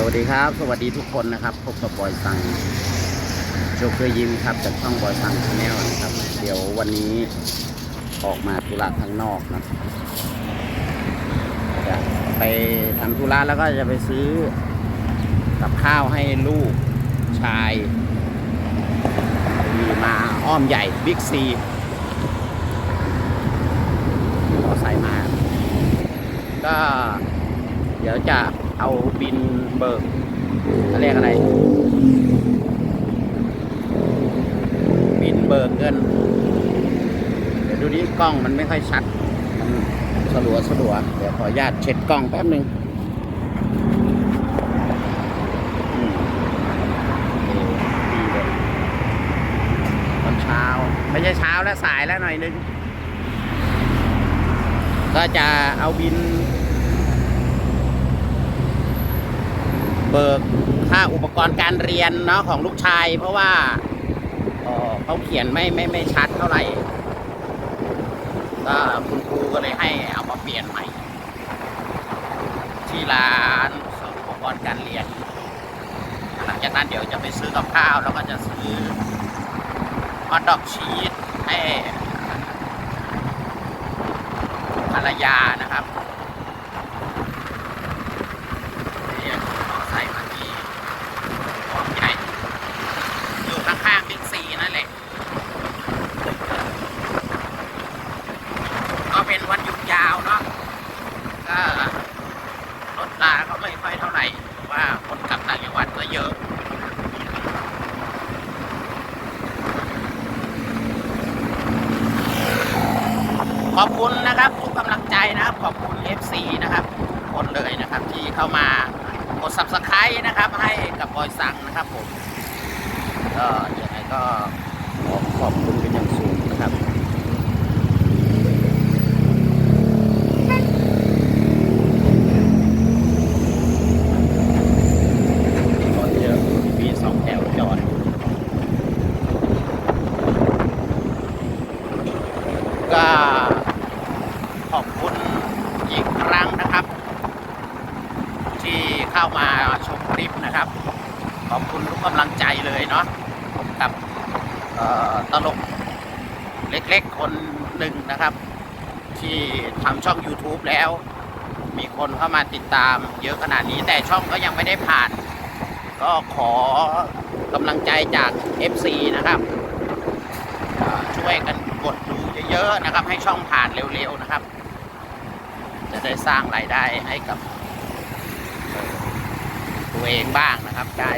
สวัสดีครับ สวัสดีทุกคนนะครับ พบกับบอยสังโจเคยยิมครับจากช่องบอยสังชาแนลนะครับ เดี๋ยววันนี้ออกมาธุระข้างนอกนะจะไปทำธุระแล้วก็จะไปซื้อกับข้าวให้ลูกชายมีมาอ้อมใหญ่บิ๊กซีขอใส่มา ก็ ดี๋ยวจะเอาบินเบิกเขาเรียกอะไร บินเบิกเงิน เดี๋ยวดูดิกล้องมันไม่ค่อยชัด มันสลัวสลัว เดี๋ยวขออนุญาตเช็ดกล้องแป๊บหนึ่งอืมนี่ดีเลยตอนเช้า ไม่ใช่เช้าแล้วสายแล้วหน่อยนึง ก็จะเอาบิน เบิกค่าอุปกรณ์การเรียนเนาะของลูกชาย เพราะว่าเขาเขียนไม่ไม่ไม่ชัดเท่าไหร่ก็คุณครูก็เลยให้เอามาเปลี่ยนใหม่ ที่ร้านอุปกรณ์การเรียน หลังจากนั้นเดี๋ยวจะไปซื้อกับข้าวแล้วก็จะซื้อฮอทดอกชีสให้ภรรยานะครับ เนี่ยใส่มาที่ของใหญ่อยู่ข้างๆบิ๊กซีนั่นแหละ ก็เป็นวันหยุดยาวเนาะก็รถลาก็ไม่ค่อยเท่าไหร่เพราะว่าคนกลับต่างจังหวัดก็เยอะ ขอบคุณนะครับทุกกำลังใจนะครับ ขอบคุณ FC นะครับทุกคนเลยนะครับที่เข้ามากด subscribe นะครับ ให้กับบอยสังนะครับผมก็ยังไงก็ขอขอบคุณเป็นอย่างสูงนะครับ รถเยอะมีสองแถวจอด ก็ขอบคุณอีกครั้งนะครับ ที่เข้ามาชมคลิปนะครับ ขอบคุณทุกกำลังใจเลยเนาะผมกับเอ่อตลกเล็กๆ คนหนึ่งนะครับ ที่ทำช่อง YouTube แล้ว มีคนเข้ามาติดตามเยอะขนาดนี้ แต่ช่องก็ยังไม่ได้ผ่าน ก็ขอกำลังใจจาก FC นะครับช่วยกันกดดูเยอะๆนะครับ ให้ช่องผ่านเร็วๆนะครับ จะได้สร้างรายได้ให้กับตัวเองบ้างนะครับได้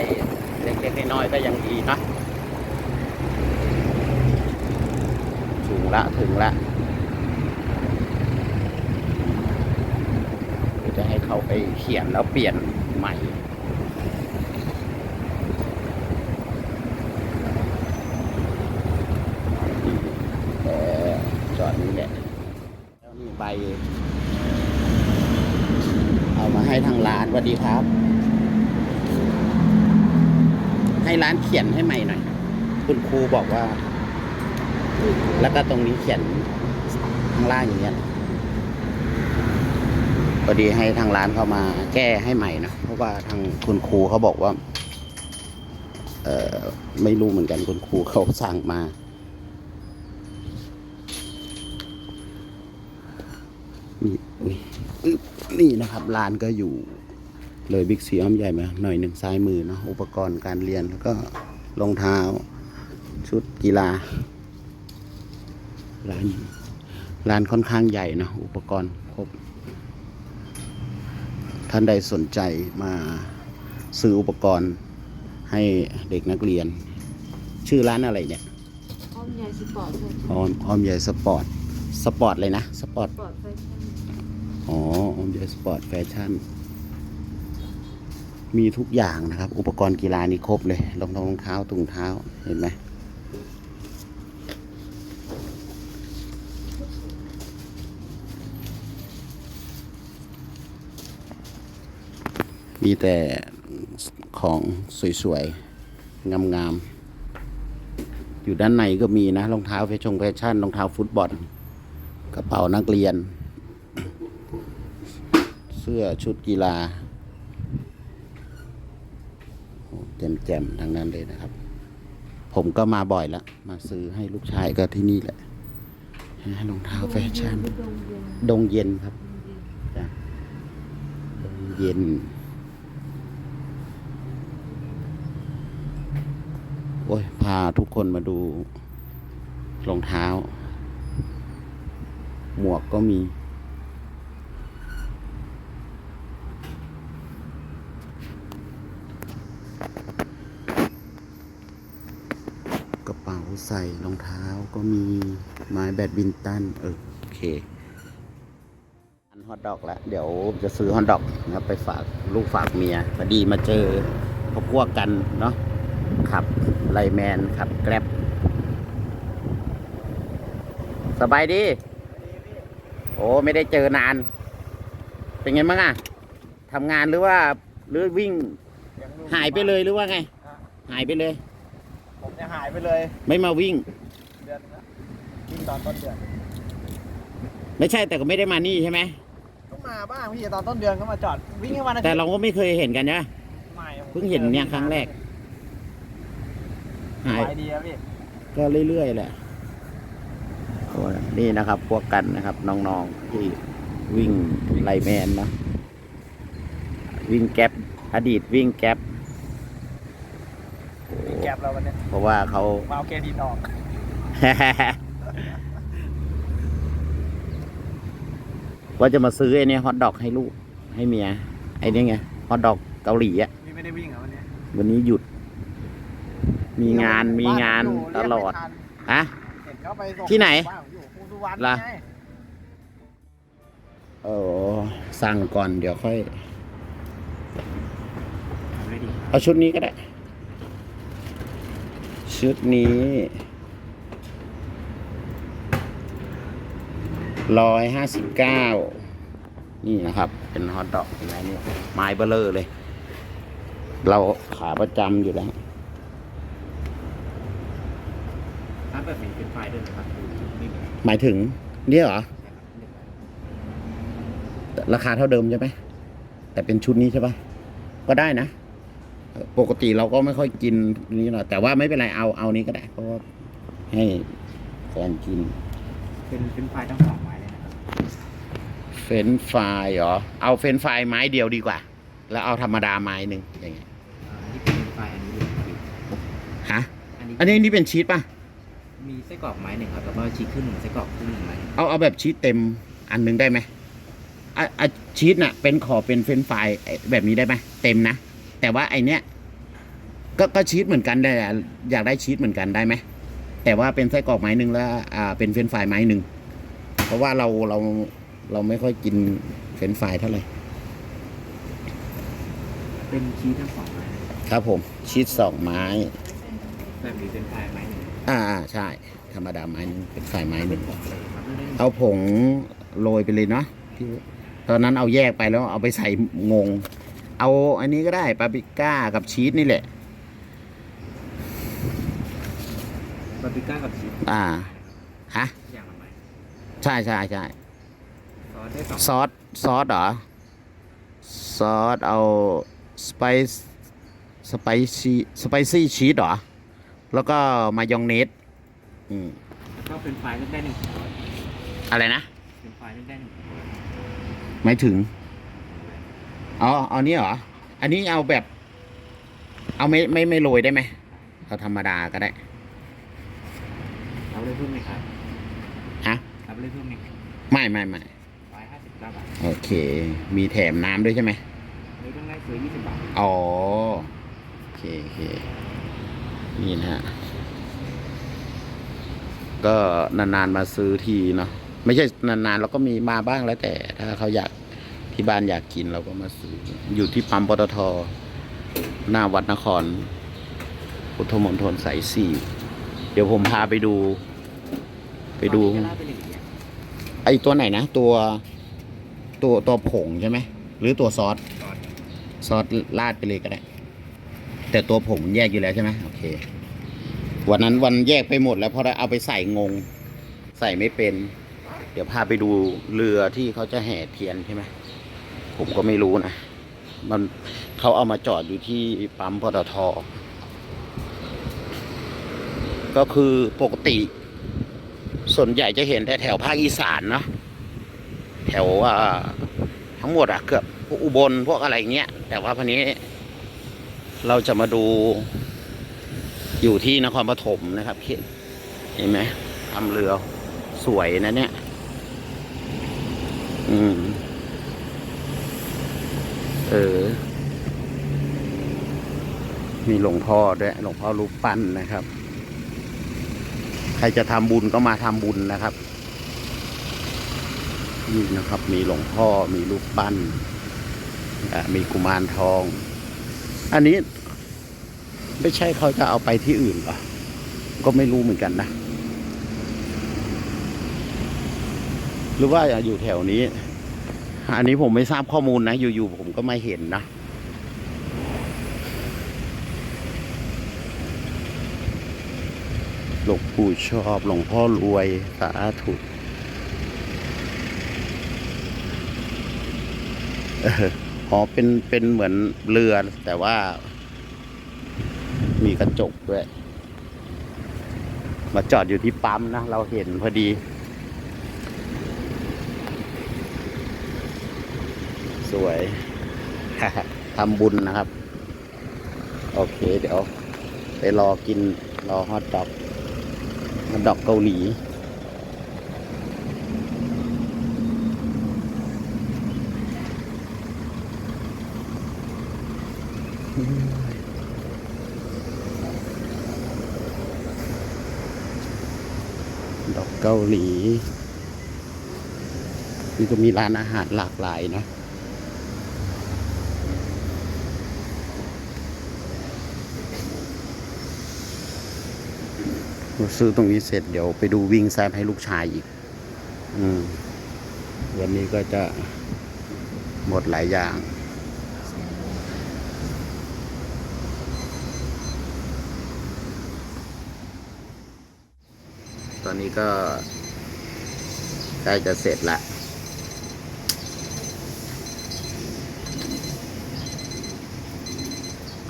เล็กๆน้อยๆก็ยังดีเนาะถึง ละถึงละจะให้เขาไปเขียนแล้วเปลี่ยนใหม่จอดนี้แหละแล้วนี่ใบ เอามาให้ทางร้านสวัสดีครับ ให้ร้านเขียนให้ใหม่หน่อย คุณครูบอกว่า แล้วก็ตรงนี้เขียนข้างล่างอย่างเงี้ยพอดีให้ทางร้านเขามาแก้ให้ใหม่นะเพราะว่าทางคุณครูเขาบอกว่า เออไม่รู้เหมือนกันคุณครูเขาสั่งมานี่นี่นี่นะครับร้านก็อยู่ เลยบิ๊กซีอ้อมใหญ่มาหน่อยหนึ่งซ้ายมือเนาะอุปกรณ์การเรียนแล้วก็รองเท้า ชุดกีฬา ร้านร้านค่อนข้างใหญ่เนาะอุปกรณ์ครบ ท่านใดสนใจมาซื้ออุปกรณ์ให้เด็กนักเรียน ชื่อร้านอะไรเนี่ยห้องใหญ่สปอร์ตเลยออมออมใหญ่สปอร์ตสปอร์ตเลยนะสปอร์ตสปอร์ตไฟชั่นอ๋อออมเดสปอร์ตแฟชั่นมีทุกอย่างนะครับ อุปกรณ์กีฬานี่ครบเลยรองเท้ารองเท้าถุงเท้าเห็นไหม มีแต่ของสวยๆ งามๆ อยู่ด้านในก็มีนะรองเท้าแฟชั่นแฟชั่นรองเท้าฟุตบอล กระเป๋านักเรียน เสื้อชุดกีฬาแจ่มๆทั้งนั้นเลยนะครับ ผมก็มาบ่อยแล้วมาซื้อให้ลูกชายก็ที่นี่แหละรองเท้าแฟชั่น ดงเย็นดงเย็นครับดงเย็น จ้ะดงเย็น โอ้ย พาทุกคนมาดูรองเท้า หมวกก็มี กระเป๋าใส่รองเท้าก็มีไม้แบดมินตันเออโอเค อันฮอทดอกแล้วเดี๋ยวจะซื้อฮอทดอกนะครับไปฝากลูกฝากเมียพอดีมาเจอพบพวกกันเนาะ ขับไลแมนขับแกร็บสบายดี โอ้ไม่ได้เจอนาน เป็นไงบ้างอะทำงานหรือว่าหรือวิ่งหายไปเลยหรือว่าไง หายไปเลย ผมจะหายไปเลย ไม่มาวิ่งเดือนนะวิ่งตอนต้นเดือนไม่ใช่แต่ก็ไม่ได้มานี่ใช่ไหมก็มาบ้างพี่ตอนต้นเดือนก็มาจอดวิ่งแค่วันอาทิตย์แต่เราก็ไม่เคยเห็นกันนะไม่ผมเพิ่งเห็นเนี่ยครั้งแรก หายไปดีครับพี่ก็เรื่อยๆแหละโอ้นี่นะครับ พวกกันนะครับ น้องๆที่วิ่งไลแมนเนาะวิ่งแก๊ปอดีตวิ่งแก๊ปมีแก็บเราวันเนี้ยเพราะว่าเขา มาเอาเครดิตออกว่าจะมาซื้อไอ้เนี่ยฮอทดอกให้ลูกให้เมียไอ้นี่ไงฮอทดอกเกาหลีอะพี่ไม่ได้วิ่งเหรอวันเนี้ยวันนี้หยุด มีงานมีงานบ้ตผมยู่ลอดเรียกไม่ทันฮะเห็นเขาไปส่งที่ไหนบ้านผมอยู่ภูสุวรรณล่ะไงโอ้สั่งก่อนเดี๋ยวค่อย เอาชุดนี้ก็ได้ ชุดนี้ร้อยห้าสิบเก้านี่นะครับ เป็นฮอตดอกเห็นไหมเนี่ยไม้เบลเลอร์เลย เราขาประจำอยู่แล้ว ร้าน แบบนี้เป็นไฟล์ด้วยนะครับคือไม่มีหมายถึงเนี่ยเหรอ ใช่ครับหนึ่งใบราคาเท่าเดิมใช่ไหม แต่เป็นชุดนี้ใช่ปะก็ได้นะเอ่อปกติเราก็ไม่ค่อยกินนี้หรอกแต่ว่าไม่เป็นไรเอาเอานี้ก็ได้ เพราะว่าให้แฟนกิน เป็นเป็นไฟล์ทั้งสองไม้เลยนะครับเฟรนช์ฟรายเหรอ เอาเฟรนช์ฟรายไม้เดียวดีกว่า แล้วเอาธรรมดาไม้หนึ่งอย่างเงี้ยอ่าอันนี้เป็นไฟล์อันนี้เลยครับพี่ฮะ อันนี้อันนี้นี่เป็นชีสป่ะมีไส้กรอกไม้หนึ่งครับแล้วก็ชีสครึ่งหนึ่งไส้กรอกครึ่งหนึ่งไม้หนึ่งเอาเอาแบบชีสเต็มอันหนึ่งได้ไหมอะอะชีสน่ะ เป็นขอเป็นเฟรนช์ฟรายไอ้แบบนี้ได้ไหมเต็มนะ แต่ว่าไอเนี้ยก็ก็ชีสเหมือนกันได้อยากได้ชีสเหมือนกันได้ไหมแต่ว่าเป็นไส้กรอกไม้หนึ่งแล้วอ่าเป็นเฟรนช์ฟรายไม้หนึ่งเพราะว่าเราเราเราไม่ค่อยกินเฟรนช์ฟรายเท่าไหร่เป็นชีสทั้งสองไม้นะครับครับผมชีสสองไม้แบบนี้เป็นไฟล์ไม้หนึ่ง อ่าอ่าใช่ ธรรมดาไม้หนึ่งเป็นไฟไม้หเป็นึ่นงของเลยครับไม่ได้เอาผงโรยไปเลยเนาะที่ตอนนั้นเอาแยกไปแล้วเอาไปใส่งง เอาอันนี้ก็ได้ปาปริก้ากับชีสนี่แหละบาร์บีก้ากับชีสอ่าฮะอย่างละไม้ใช่ใช่ใช่ซอสได้สองซอสซอสเหรอซอสเอาสไปซ์สไปซี่สไปซี่ชีสเหรอ แล้วก็มายองเนส อืมก็เป็นไฟล์เลือกได้หนึ่งขวดอะไรนะ เป็นไฟล์เลือกได้หนึ่งขวดหมายถึง อ๋อเอานี้เหรอ อันนี้เอาแบบ เอาไม่ไม่ไม่โรยได้ไหมเอาธรรมดาก็ได้ รับเลยเพิ่มไหมครับฮะ รับเลยเพิ่มไหมครับไม่ไม่ไม่ร้อยห้าสิบเก้าบาทโอเค มีแถมน้ำด้วยใช่ไหมเลยต้องได้ซื้อยี่สิบบาท อ๋อ โอเคโอเค นี่นะฮะ ก็นานๆมาซื้อทีเนาะไม่ใช่นานๆเราก็มีมาบ้างแล้วแต่ ถ้าเขาอยากที่บ้านอยากกินเราก็มาซื้อ อยู่ที่ปั๊มปตทหน้าวัดนครพุทธมณฑลสายสี่เดี๋ยวผมพาไปดู ไปดู ไอตัวไหนนะตัว ตัวตัวผงใช่ไหมหรือตัวซอสซอสราดไปเลยก็ได้แต่ตัวผงแยกอยู่แล้วใช่ไหมโอเค วันนั้นวันแยกไปหมดแล้วเพราะเอาไปใส่งง ใส่ไม่เป็น เดี๋ยวพาไปดูเรือที่เขาจะแห่เทียนใช่ไหมผมก็ไม่รู้นะมันเขาเอามาจอดอยู่ที่ปั๊มปตทก็คือปกติ ส่วนใหญ่จะเห็นแต่แถวภาคอีสานเนาะแถวว่าทั้งหมดอะเกือบพวกอุบลพวกอะไรเงี้ย แต่ว่าพันนี้ เราจะมาดู อยู่ที่นครปฐมนะครับเห็นไหมทำเรือสวยนะเนี่ย อืม เออ มีหลวงพ่อด้วยหลวงพ่อรูปปั้นนะครับ ใครจะทำบุญก็มาทำบุญนะครับนี่นะครับ มีหลวงพ่อมีรูปปั้นอะมีกุมารทอง อันนี้ ไม่ใช่เขาจะเอาไปที่อื่นเหรอ ก็ไม่รู้เหมือนกันนะ หรือว่าอยู่แถวนี้ อันนี้ผมไม่ทราบข้อมูลนะ อยู่ๆผมก็ไม่เห็นนะหลวงปู่ชอบหลวงพ่อรวยสาธุอ๋อเป็นเป็นเหมือนเรือแต่ว่า กระจกด้วย มาจอดอยู่ที่ปั๊มนะ เราเห็นพอดี สวยทำบุญนะครับ โอเคเดี๋ยว ไปรอกิน รอฮอทดอกฮอทดอกเกาหลีดอก เกาหลีนี่ก็มีร้านอาหารหลากหลายนะซื้อตรงนี้เสร็จเดี๋ยวไปดูวิ่งแซมให้ลูกชายอีก อืม วันนี้ก็จะหมดหลายอย่าง ต อนนี้ก็ใกล้จะเสร็จละ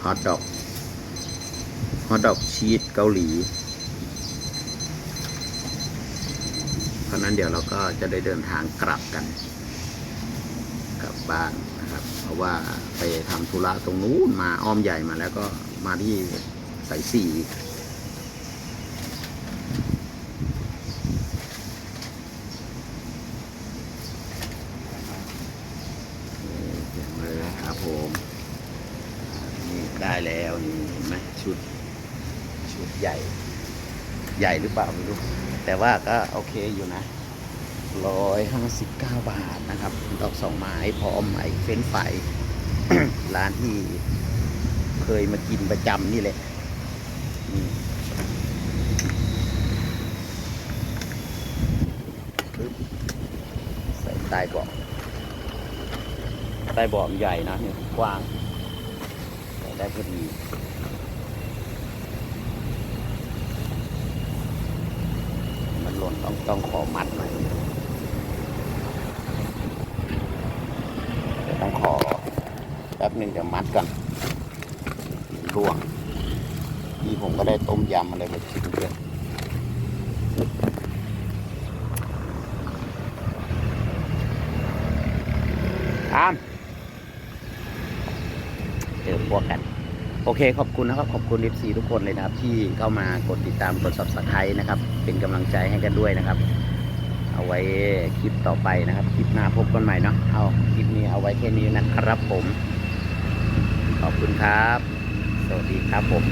ฮอทดอกฮอทดอกชีสเกาหลี เพราะนั้นเดี๋ยวเราก็จะได้เดินทางกลับกัน กลับบ้านนะครับ เพราะว่าไปทำธุระตรงนู้นมาอ้อมใหญ่มาแล้วก็มาที่สายสี่ เสียงเลยครับผมนี่ได้แล้วนี่เห็นไหมชุดุดใหญ่ ใหญ่หรือเปล่าไม่รู้ แต่ว่าก็โอเคอยู่นะร้อยห้าสิบเก้าบาทนะครับ ดอกสองไม้พร้อมไอ้เฟ้นไฟร้านที่เคยมากินประจำนี่แหละใส่ใต้เบาะใต้เบาะใหญ่นะเนี่ยกว้างใส่ได้พอดี มันหล่น ต้องขอมัดหน่อยเดี๋ยวต้องขอแป๊บหนึ่งเดี๋ยวมัดก่อนร่วงนี่ผมก็ได้ต้มยำอะไรมาชิมด้วยตามเจอพวกกัน โอเคขอบคุณนะครับ ขอบคุณ FC ทุกคนเลยนะครับ ที่เข้ามากดติดตามกด subscribe นะครับ เป็นกำลังใจให้กันด้วยนะครับ เอาไว้คลิปต่อไปนะครับ คลิปหน้าพบกันใหม่เนาะเอาคลิปนี้เอาไว้แค่นี้นะครับผม ขอบคุณครับ สวัสดีครับผม